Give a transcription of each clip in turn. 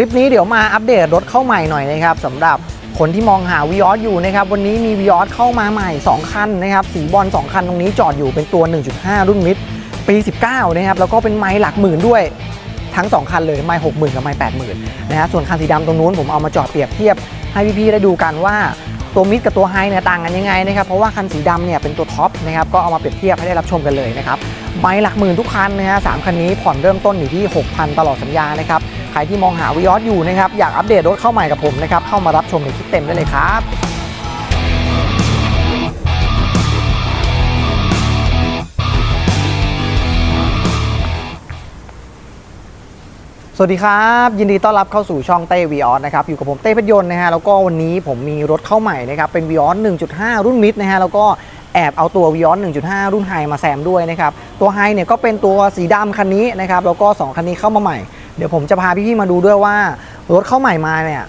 ลิปนี้เดี๋ยวมาอัปเดตรถเข้าใหม่หน่อยนะครับสำหรับคนที่มองหาวิออสอยู่นะครับวันนี้มีวิออสเข้ามาใหม่ 2 คันนะครับสีบอล2 คันตรงนี้จอดอยู่เป็นตัว 1.5 รุ่นมิดปี 19 นะครับแล้วก็เป็นไม้หลักหมื่นด้วยทั้ง 2 คันเลยไม้60,000กับไม้80,000นะฮะส่วนคันสีดำตรงนู้นผมเอามาจอดเปรียบเทียบให้พี่ๆได้ดูกันว่าตัวมิดกับตัวไฮเนี่ยต่างกันยังไงนะครับเพราะว่าคันสีดำเนี่ยเป็นตัวท็อปนะครับก็เอามาเปรียบเทียบให้ได้รับชมกันเลยนะครับไม้หลักหมื่นทุกคันนะฮะสามคันนี้ผ่อนเริ่มต้นอยู่ที่ 6,000 ตลอดสัญญานะครับ ใครที่มองหาวิออสอยู่นะครับ อยากอัปเดตรถเข้าใหม่กับผมนะครับ เข้ามารับชมในคลิปเต็มได้เลยครับสวัสดีครับ ยินดีต้อนรับเข้าสู่ช่องเต้วีออสนะครับอยู่กับผมเต้เพชรยนต์นะฮะแล้วก็วันนี้ผมมีรถเข้าใหม่นะครับเป็นวีออส1.5 รุ่นมิดนะฮะแล้วก็แอบเอาตัววีออส1.5 รุ่นไฮมาแซมด้วยนะครับตัวไฮเนี่ยก็เป็นตัวสีดำคันนี้นะครับแล้วก็ 2 คันนี้เข้ามาใหม่ เดี๋ยวผมจะพาพี่ๆมาดูด้วยว่ารถเข้าใหม่มาเนี่ย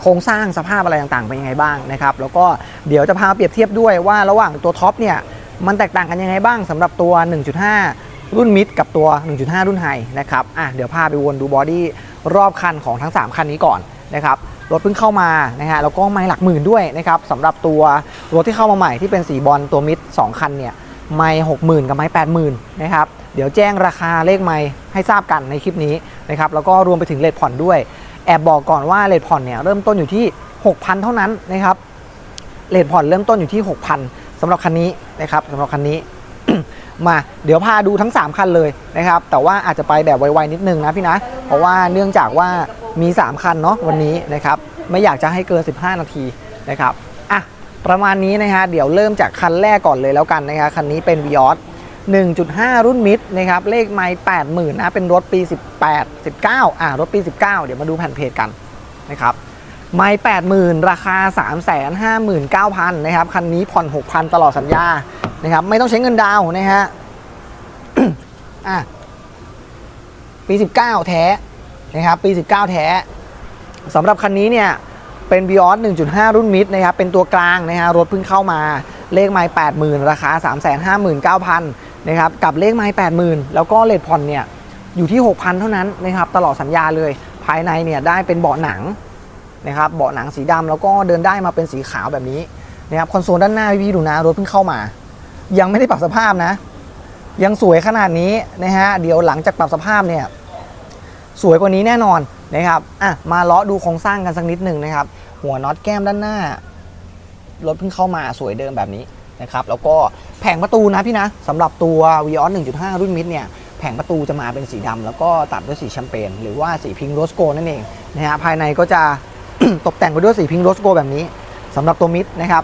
โครงสร้างสภาพอะไรต่างๆเป็นยังไงบ้างนะครับแล้วก็เดี๋ยวจะพาเปรียบเทียบด้วยว่าระหว่างตัวท็อปเนี่ยมันแตกต่างกันยังไงบ้างสำหรับตัว 1.5 รุ่นมิดกับตัว 1.5 รุ่นไฮนะครับอะเดี๋ยวพาไปวนดูบอดี้รอบคันของทั้ง 3 คันนี้ก่อนนะครับรถเพิ่งเข้ามานะฮะแล้วก็ไม่หลักหมื่นด้วยนะครับสำหรับตัวรถที่เข้ามาใหม่ที่เป็นสีบอลตัวมิด2คันเนี่ย ไม่หกหมื่นกับไม่แปดหมื่นนะครับเดี๋ยวแจ้งราคาเลขไม่ให้ทราบกันในคลิปนี้นะครับแล้วก็รวมไปถึงเลทผ่อนด้วย แอบบอกก่อนว่าเลทผ่อนเนี่ยเริ่มต้นอยู่ที่ 6,000 เท่านั้นนะครับเลทผ่อนเริ่มต้นอยู่ที่ 6,000สำหรับคันนี้นะครับสำหรับคันนี้ มาเดี๋ยวพาดูทั้ง 3 คันเลยนะครับ แต่ว่าอาจจะไปแบบไวๆนิดนึงนะพี่นะ เพราะว่าเนื่องจากว่ามี 3 คันเนาะวันนี้นะครับ ไม่อยากจะให้เกิน 15 นาทีนะครับ ประมาณนี้นะฮะเดี๋ยวเริ่มจากคันแรกก่อนเลยแล้วกันนะครับคันนี้เป็น v ิออส1.5 รุ่นมิดนะครับเลขไมล์80,000นะเป็นรถปี 18 19อะรถปี 19 เดี๋ยวมาดูแผ่นเพจกันนะครับไม่แปดหมื่นราคา 3 5 9 0 0 0นะครับคันนี้ผ่อน 6,000 ตลอดสัญญานะครับไม่ต้องใช้เงินดาวน์นะฮะอะปี 19 แท้นะครับปี 19 แท้สำหรับคันนี้เนี่ย เป็น v ิออส1.5 รุ่นมิดนะครับ เป็นตัวกลางนะฮะรถเพิ่งเข้ามา เลขไม้80,000 ราคา 359,000 นะครับ กับเลขไม้80,000 แล้วก็เลทผ่อนเนี่ย อยู่ที่ 6,000 เท่านั้นนะครับ ตลอดสัญญาเลย ภายในเนี่ยได้เป็นเบาะหนังนะครับ เบาะหนังสีดำแล้วก็เดินได้มาเป็นสีขาวแบบนี้นะครับ คอนโซลด้านหน้าพี่ดูนะ รถเพิ่งเข้ามา ยังไม่ได้ปรับสภาพนะ ยังสวยขนาดนี้นะฮะ เดี๋ยวหลังจากปรับสภาพเนี่ย สวยกว่านี้แน่นอน นะครับอะมาเลาะดูโครงสร้างกันสักนิดหนึ่งนะครับ หัวน็อตแก้มด้านหน้ารถเพิ่งเข้ามาสวยเดิมแบบนี้นะครับแล้วก็แผงประตูนะพี่นะสำหรับตัว v ิออส1.5 รุ่นมิดเนี่ยแผงประตูจะมาเป็นสีดำแล้วก็ตัดด้วยสีแชมเปญหรือว่าสีพิงค์โรสโกนั่นเองนะฮะภายในก็จะตกแต่งไปด้วยสีพิงค์โรสโกแบบนี้สำหรับตัวมิดนะครับ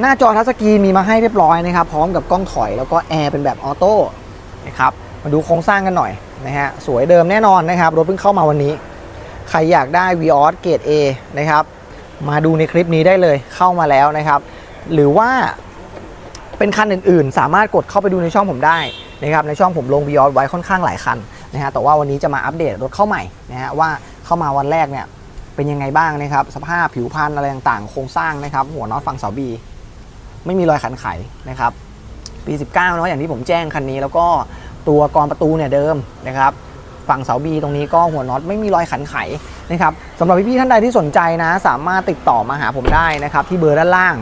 หน้าจอทัชสกรีนมีมาให้เรียบร้อยนะครับ พร้อมกับกล้องถอยแล้วก็แอร์เป็นแบบออโต้นะครับมาดูโครงสร้างกันหน่อยนะฮะสวยเดิมแน่นอนนะครับรถเพิ่งเข้ามาวันนี้ ใครอยากได้ v ิออสเกรด A นะครับ มาดูในคลิปนี้ได้เลยเข้ามาแล้วนะครับ หรือว่าเป็นคันอื่นๆ สามารถกดเข้าไปดูในช่องผมได้นะครับในช่องผมลง v ิออสไว้ค่อนข้างหลายคันนะฮะแต่ว่าวันนี้จะมาอัปเดตรถเข้าใหม่นะฮะว่าเข้ามาวันแรกเนี่ยเป็นยังไงบ้างนะครับ สภาพผิวพรรณอะไรต่างๆ โครงสร้างนะครับ หัวน็อตฝั่งเสาบี ไม่มีรอยขันไขนะครับปี 19เนาะอย่างที่ผมแจ้งคันนี้ แล้วก็ตัวกรอนประตูเนี่ยเดิมนะครับ ฝั่งเสาบีตรงนี้ก็หัวน็อตไม่มีรอยขันไขนะครับสำหรับพี่ๆท่านใดที่สนใจนะ สามารถติดต่อมาหาผมได้นะครับที่เบอร์ด้านล่าง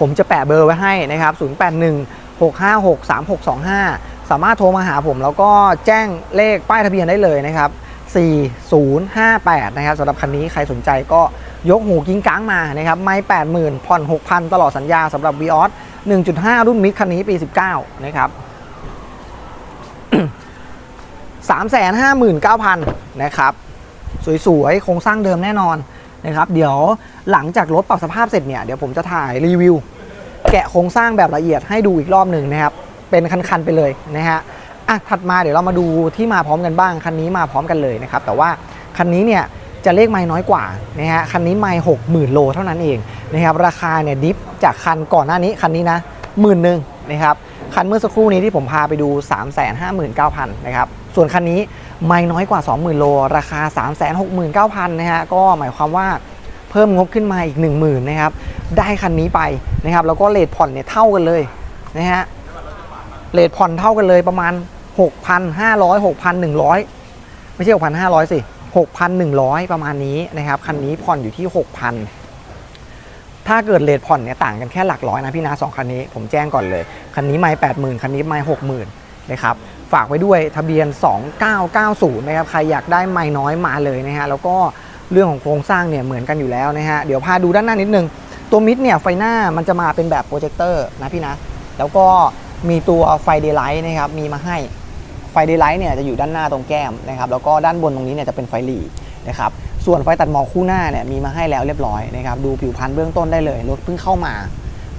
ผมจะแปะเบอร์ไว้ให้นะครับ 081 656 3625 สามารถโทรมาหาผมแล้วก็แจ้งเลขป้ายทะเบียนได้เลยนะครับ4058 นะครับสำหรับคันนี้ใครสนใจก็ยกหูกิ้งก้างมานะครับไม่ 80,000 ผ่อน 6,000 ตลอดสัญญาสำหรับ v ิออส1.5 รุ่นมิดคันนี้ปี 19 นะครับ 359,000นะครับสวยๆโครงสร้างเดิมแน่นอนนะครับเดี๋ยวหลังจากรถปรับสภาพเสร็จเนี่ยเดี๋ยวผมจะถ่ายรีวิว แกะโครงสร้างแบบละเอียดให้ดูอีกรอบหนึ่งนะครับเป็นคันๆไปเลยนะฮะอะถัดมาเดี๋ยวเรามาดูที่มาพร้อมกันบ้างคันนี้มาพร้อมกันเลยนะครับแต่ว่าคันนี้เนี่ยจะเลขไม่น้อยกว่านะฮะคันนี้ไม่หกหมื่นโลเท่านั้นเองนะครับราคาเนี่ยดิฟจากคันก่อนหน้านี้คันนี้นะหมื่นหนึ่งนะครับ คันเมื่อสักครู่นี้ที่ผมพาไปดู 3 5 9 0 0 0 นะครับ ส่วนคันนี้ไม่น้อยกว่า 20,000 โล ราคา 369,000 นะฮะ ก็หมายความว่าเพิ่มงบขึ้นมาอีก 10,000 นะครับ ได้คันนี้ไปนะครับ แล้วก็เลทผ่อนเนี่ยเท่ากันเลยนะฮะ เลทผ่อนเท่ากันเลยประมาณ 6,500 6,100 ไม่ใช่ 6,500 สิ 6,100 ประมาณนี้นะครับ คันนี้ผ่อนอยู่ที่ 6,000 ถ้าเกิดเลทผ่อนเนี่ยต่างกันแค่หลักร้อยนะพี่นะสองคันนี้ผมแจ้งก่อนเลย คันนี้ไม่80,000คันนี้ไม่60,000นะครับฝากไว้ด้วยทะเบียน 2990 นะครับ ใครอยากได้ไม่น้อยมาเลยนะฮะ แล้วก็เรื่องของโครงสร้างเนี่ยเหมือนกันอยู่แล้วนะฮะ เดี๋ยวพาดูด้านหน้านิดนึง ตัวมิดเนี่ยไฟหน้ามันจะมาเป็นแบบโปรเจคเตอร์นะพี่นะ แล้วก็มีตัวไฟเดย์ไลท์นะครับ มีมาให้ ไฟเดย์ไลท์เนี่ยจะอยู่ด้านหน้าตรงแก้มนะครับ แล้วก็ด้านบนตรงนี้เนี่ยจะเป็นไฟหลีนะครับ ส่วนไฟตัดหมอกคู่หน้าเนี่ยมีมาให้แล้วเรียบร้อยนะครับดูผิวพรรณเบื้องต้นได้เลยรถเพิ่งเข้ามา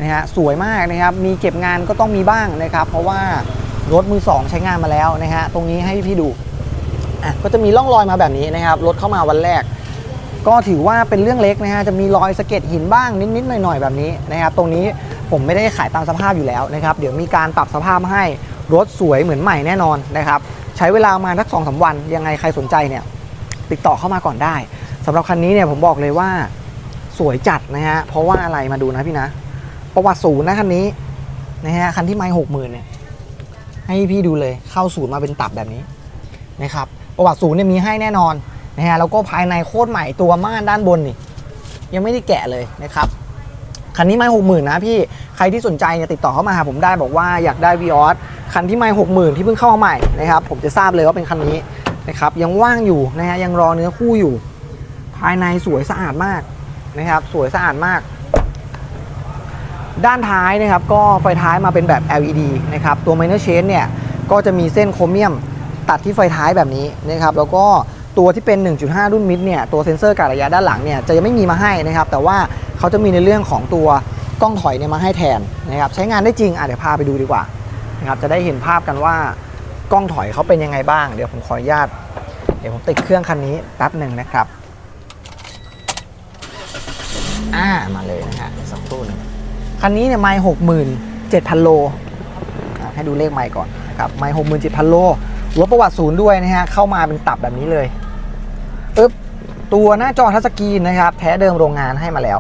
นะฮะสวยมากนะครับมีเก็บงานก็ต้องมีบ้างนะครับ เพราะว่ารถมือสองใช้งานมาแล้วนะฮะตรงนี้ให้พี่ดูอะก็จะมีร่องรอยมาแบบนี้นะครับรถเข้ามาวันแรก ก็ถือว่าเป็นเรื่องเล็กนะฮะจะมีรอยสะเก็ดหินบ้างนิดๆหน่อยๆแบบนี้นะครับตรงนี้ผมไม่ได้ขายตามสภาพอยู่แล้วนะครับ เดี๋ยวมีการปรับสภาพให้รถสวยเหมือนใหม่แน่นอนนะครับ ใช้เวลามาณสักสองสาวันยังไงใครสนใจเนี่ยติดต่อเข้ามาก่อนได้ สำหรับคันนี้เนี่ยผมบอกเลยว่าสวยจัดนะฮะ เพราะว่าอะไรมาดูนะพี่นะ ประวัติศูนย์นะคันนี้นะฮะคันที่ไม่หกหมื่นเนี่ยให้พี่ดูเลยเข้าศูนย์มาเป็นตับแบบนี้นะครับประวัติศูนย์เนี่ยมีให้แน่นอนนะฮะแล้วก็ภายในโคตรใหม่ตัวม่านด้านบนนี่ยังไม่ได้แกะเลยนะครับคันนี้ไม่หกหมื่นนะพี่ใครที่สนใจเนี่ยติดต่อเข้ามาหาผมได้บอกว่าอยากได้วีออสคันที่ไม่หกหมื่นที่เพิ่งเข้ามาใหม่นะครับผมจะทราบเลยว่าเป็นคันนี้นะครับยังว่างอยู่นะฮะยังรอเนื้อคู่อยู่ ภายในสวยสะอาดมากนะครับ สวยสะอาดมาก ด้านท้ายนะครับก็ไฟท้ายมาเป็นแบบ LED นะครับ ตัว minor change เนี่ย ก็จะมีเส้นโครเมียมตัดที่ไฟท้ายแบบนี้นะครับ แล้วก็ตัวที่เป็น 1.5 รุ่นมิดเนี่ย ตัวเซ็นเซอร์การระยะด้านหลังเนี่ย จะยังไม่มีมาให้นะครับ แต่ว่าเขาจะมีในเรื่องของตัวกล้องถอยเนี่ยมาให้แทนนะครับ ใช้งานได้จริงอะเดี๋ยวพาไปดูดีกว่านะครับ จะได้เห็นภาพกันว่ากล้องถอยเขาเป็นยังไงบ้าง เดี๋ยวผมขออนุญาต เดี๋ยวผมติดเครื่องคันนี้แป๊บหนึ่งนะครับ อ่ามาเลยนะฮะสักครู่หนึงคันนี้เนี่ยไม่หกหมื่นเจ็ดพันโลให้ดูเลขไม่ก่อนนะครับไม่หกหมื่นเจ็ดพันโลหัวประวัติศูนย์ด้วยนะฮะเข้ามาเป็นตับแบบนี้เลยอึ๊บตัวหน้าจอทัชสกรีนนะครับแท้เดิมโรงงานให้มาแล้ว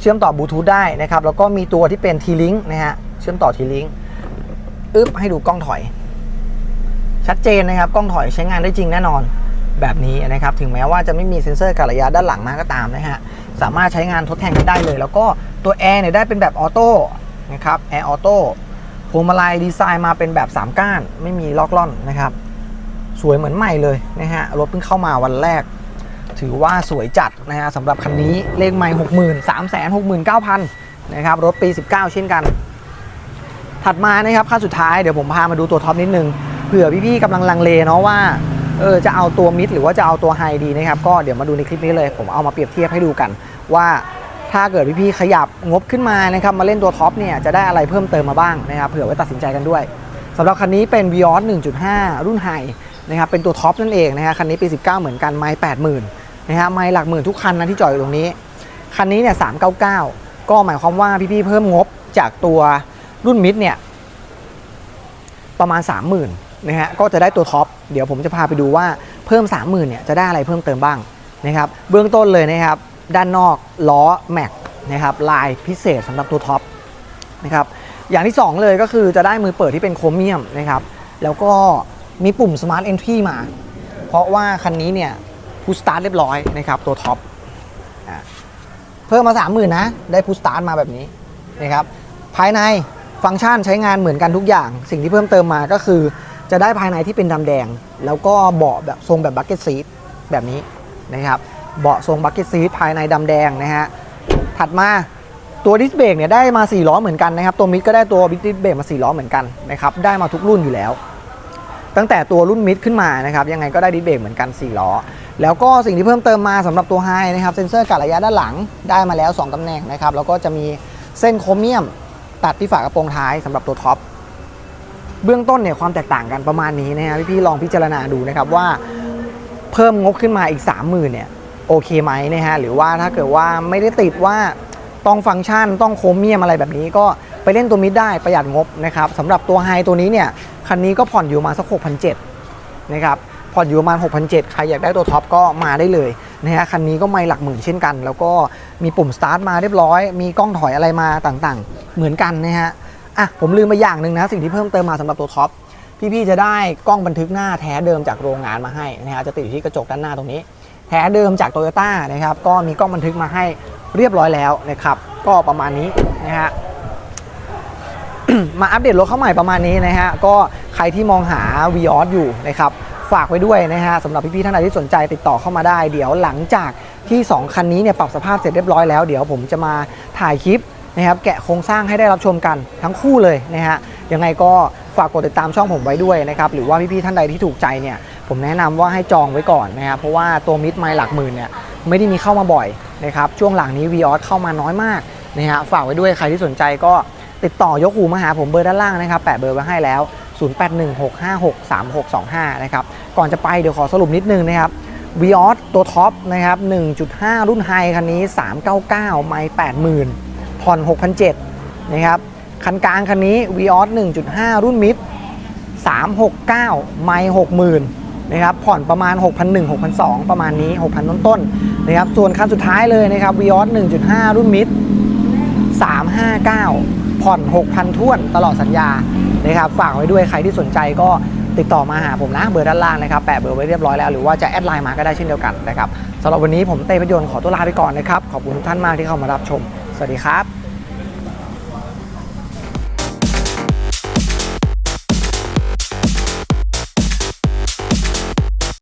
เชื่อมต่อบลูทูธได้นะครับ แล้วก็มีตัวที่เป็น T-Link นะฮะเชื่อมต่อ T-Link อึ๊บให้ดูกล้องถอย ชัดเจนนะครับ กล้องถอยใช้งานได้จริงแน่นอนแบบนี้นะครับ ถึงแม้ว่าจะไม่มีเซ็นเซอร์การระยะด้านหลังมาก็ตามนะฮะ สามารถใช้งานทดแทนกันได้เลย แล้วก็ตัวแอร์เนี่ยได้เป็นแบบออโต้นะครับแอร์ออโต้พวงมาลัยดีไซน์มาเป็นแบบ 3 ก้าน ไม่มีล็อกล่อนนะครับ สวยเหมือนใหม่เลยนะฮะรถเพิ่งเข้ามาวันแรก ถือว่าสวยจัดนะฮะสำหรับคันนี้เลขไม่หกหมื่นสามแสนหกหมื่นเก้าพันนะครับรถปี 19 เช่นกัน ถัดมานะครับขั้นสุดท้ายเดี๋ยวผมพามาดูตัวท็อปนิดนึงเผื่อพี่ๆกำลังลังเลเนาะว่า เออจะเอาตัวมิดหรือว่าจะเอาตัวไฮดีนะครับก็เดี๋ยวมาดูในคลิปนี้เลย ผมเอามาเปรียบเทียบให้ดูกัน ว่าถ้าเกิดพี่ๆขยับงบขึ้นมานะครับมาเล่นตัวท็อปเนี่ยจะได้อะไรเพิ่มเติมมาบ้างนะครับเผื่อไว้ตัดสินใจกันด้วยสำหรับคันนี้เป็น Vios 1.5 รุ่นไฮนะครับเป็นตัวท็อปนั่นเองนะฮะคันนี้ปี 19 เหมือนกันไม้80,000นะฮะไม้หลักหมื่นทุกคันนะที่จอดอยู่ตรงนี้ คันนี้เนี่ย399 ก็หมายความว่าพี่ๆเพิ่มงบจากตัวรุ่นมิดเนี่ยประมาณ 30,000 นะฮะก็จะได้ตัวท็อปเดี๋ยวผมจะพาไปดูว่าเพิ่ม 30,000เนี่ยจะได้อะไรเพิ่มเติมบ้างนะครับเบื้องต้นเลยนะครับด้านนอกล้อแม็กนะครับลายพิเศษสำหรับตัวท็อปนะครับอย่างที่ 2 เลยก็คือจะได้มือเปิดที่เป็นโครเมียมนะครับแล้วก็มีปุ่ม Smart Entry มา เพราะว่าคันนี้เนี่ยพุสตาร์ทเรียบร้อยนะครับตัวท็อปเพิ่มมา 30,000นะได้พุสตาร์ทมาแบบนี้นะครับภายในฟังก์ชันใช้งานเหมือนกันทุกอย่าง สิ่งที่เพิ่มเติมมาก็คือ จะได้ภายในที่เป็นดำแดง แล้วก็เบาะแบบทรงแบบบักเก็ตซีทแบบนี้นะครับเบาะทรงบักเก็ตซีทภายในดำแดงนะฮะถัดมาตัวดิสเบรกเนี่ยได้มา 4 ล้อเหมือนกันนะครับ ตัวมิดก็ได้ตัวดิสเบรกมา 4 ล้อเหมือนกันนะครับได้มาทุกรุ่นอยู่แล้ว ตั้งแต่ตัวรุ่นมิดขึ้นมานะครับยังไงก็ได้ดิสเบรกเหมือนกัน 4 ล้อ แล้วก็สิ่งที่เพิ่มเติมมาสำหรับตัวไฮนะครับเซ็นเซอร์การระยะด้านหลังได้มาแล้ว 2ตำแหน่งนะครับแล้วก็จะมีเส้นโครเมียมตัดที่ฝากระโปรงท้ายสำหรับตัวท็อป เบื้องต้นเนี่ยความแตกต่างกันประมาณนี้นะฮะพี่ๆลองพิจารณาดูนะครับว่าเพิ่มงบขึ้นมาอีก 3 0,000เนี่ยโอเคไหมนะฮะหรือว่าถ้าเกิดว่าไม่ได้ติดว่าต้องฟังก์ชันต้องโครเมียมอะไรแบบนี้ก็ไปเล่นตัวมิดได้ประหยัดงบนะครับสำหรับตัวไฮตัวนี้เนี่ยคันนี้ก็ผ่อนอยู่มาสัก 6,700นะครับผ่อนอยู่ประมาณ6,700ใครอยากได้ตัวท็อปก็มาได้เลยนะฮะคันนี้ก็ไม่หลักหมื่นเช่นกัน แล้วก็มีปุ่มสตาร์ทมาเรียบร้อย มีกล้องถอยอะไรมาต่างๆ เหมือนกันนะฮะ อะผมลืมไปอย่างหนึ่งนะสิ่งที่เพิ่มเติมมาสำหรับตัวท็อปพี่ๆจะได้กล้องบันทึกหน้าแท้เดิมจากโรงงานมาให้นะฮะจะติดอยู่ที่กระจกด้านหน้าตรงนี้ แท้เดิมจากโตโยต้านะครับก็มีกล้องบันทึกมาให้เรียบร้อยแล้วนะครับก็ประมาณนี้นะฮะมาอัปเดตรถเข้าใหม่ประมาณนี้นะฮะก็ใครที่มองหา v ีออสอยู่นะครับฝากไว้ด้วยนะฮะสำหรับพี่ๆท่านใดที่สนใจติดต่อเข้ามาได้ เดี๋ยวหลังจากที่ 2 คันนี้เนี่ยปรับสภาพเสร็จเรียบร้อยแล้ว เดี๋ยวผมจะมาถ่ายคลิป นะครับแกะโครงสร้างให้ได้รับชมกันทั้งคู่เลยนะฮะยังไงก็ฝากกดติดตามช่องผมไว้ด้วยนะครับหรือว่าพี่ๆท่านใดที่ถูกใจเนี่ยผมแนะนำว่าให้จองไว้ก่อนนะครับเพราะว่าตัวมิดไมล์หลักหมื่นเนี่ยไม่ได้มีเข้ามาบ่อยนะครับช่วงหลังนี้ v ีออสเข้ามาน้อยมากนะฮะฝากไว้ด้วยใครที่สนใจก็ติดต่อยกหูมาหาผมเบอร์ด้านล่างนะครับแปะเบอร์ไว้ให้แล้ว 0816563625 นะครับ ก่อนจะไปเดี๋ยวขอสรุปนิดนึงนะครับ v ีออสตัวท็อปนะครับ 1.5 รุ่นไฮคันนี้ 399 ไมล์80,000 ผ่อน6,700นะครับ คันกลางคันนี้ v ีออส1.5 รุ่นมิด369 ไมล์60,000นะครับ ผ่อนประมาณ6,100 6,200ประมาณนี้ 6,000 ต้นๆนะครับ ส่วนคันสุดท้ายเลยนะครับ v ีออส1.5 รุ่นมิด359 ผ่อน 6,000ท้วนตลอดสัญญานะครับ ฝากไว้ด้วยใครที่สนใจก็ติดต่อมาหาผมนะเบอร์ด้านล่างนะครับแปะเบอร์ไว้เรียบร้อยแล้วหรือว่าจะแอดไลน์มาก็ได้เช่นเดียวกันนะครับสำหรับวันนี้ผมเต้พยนต์ขอตัวลาไปก่อนนะครับ ขอบคุณทุกท่านมากที่เข้ามารับชม สวัสดีครับ